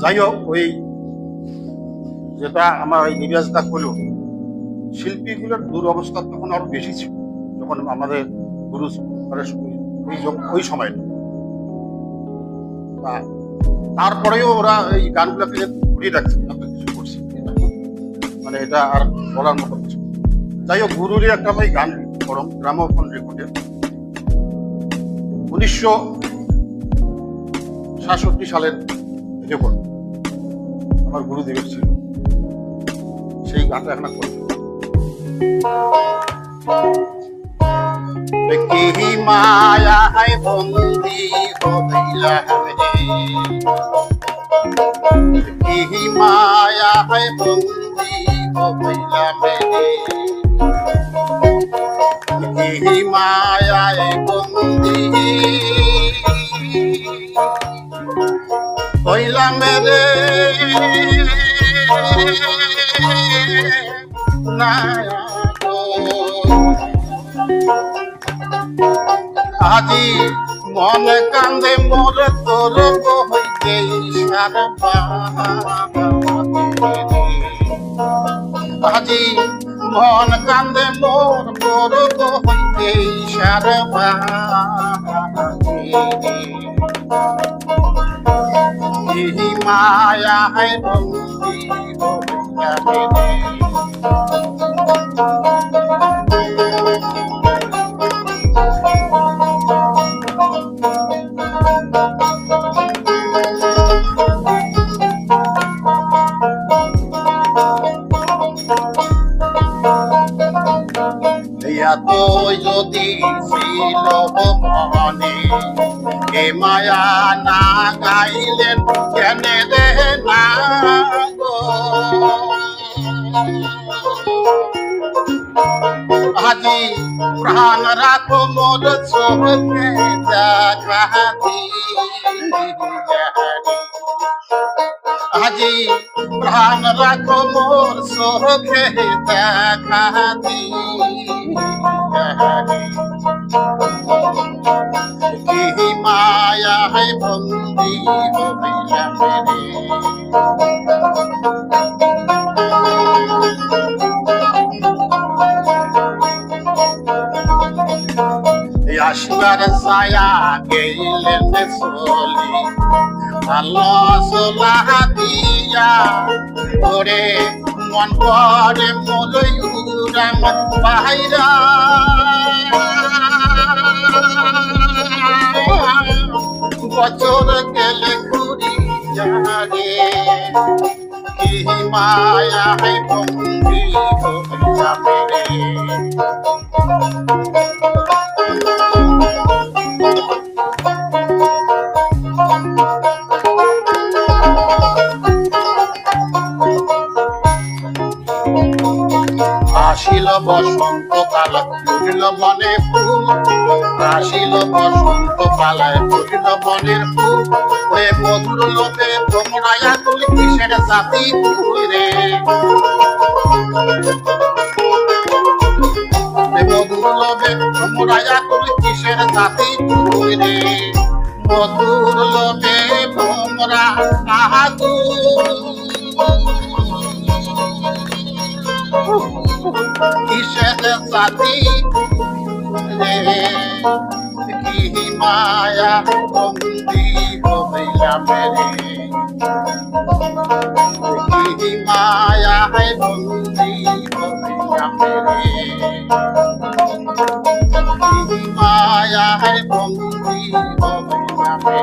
যাই ওই যেটা আমার ওই নিবাসদা করল শিল্পীগুলোর দুরবস্থা তখন আরও বেশি ছিল, যখন আমাদের গুরু ওই সময় তারপরেও ওরা এই গানগুলোকে ঘুরিয়ে রাখছে কিছু করছে মানে এটা আর বলার মতো। যাই হোক গুরুরই একটা আমি গান করম গ্রামোফোন রেকর্ডে উনিশশো সাতষট্টি সালের রেকর্ড আমার গুরুদেবের ছিল সেই গানটা এখন করি কি মায়া হায় বন্দি হইলা রে। কি মায়া হায় বন্দি হইলা রে। কি মায়ায় বন্দি। হইলাম রে। আজি মনে কান্দে মোর তোর হইতে আজি মন কান্দে মোর তোর হইতে সারবা এই মায়ায় এত যদি ছিল মনে? এ মায়া না গাইলেন কেন রে না আজি প্রাণ রাখো মোর চোখে দেখা আজি প্রাণ রাখো মোর চোখে দেখা কি মায়া বন্দি হইলাম রে আসবার ছায়া গেলেন চলি আল্লাহ সোলা দিয়া ওরে মন করে মলয়ুরাম বাহিরা বছর গেলে ঘুরি যাগে কি মায়া হে বন্দি যাবে রে? আসিল বসন্ত কাল ফুটিল মনে ফুল। আসিল বসন্ত কালায় ফুটিল মনের ফুল। হয়ে মধুর লোকে তোমরায়া তুলি কিসের জাতি তুই রে। মধুর লোকে তোমরায়া তুলি কিসের জাতি তুই মধুর লোকে তোমরা রে কি মায়া বন্দি হইলাম রে কি মায়া বন্দি হইলাম রে কি মায়া বন্দি হইলাম রে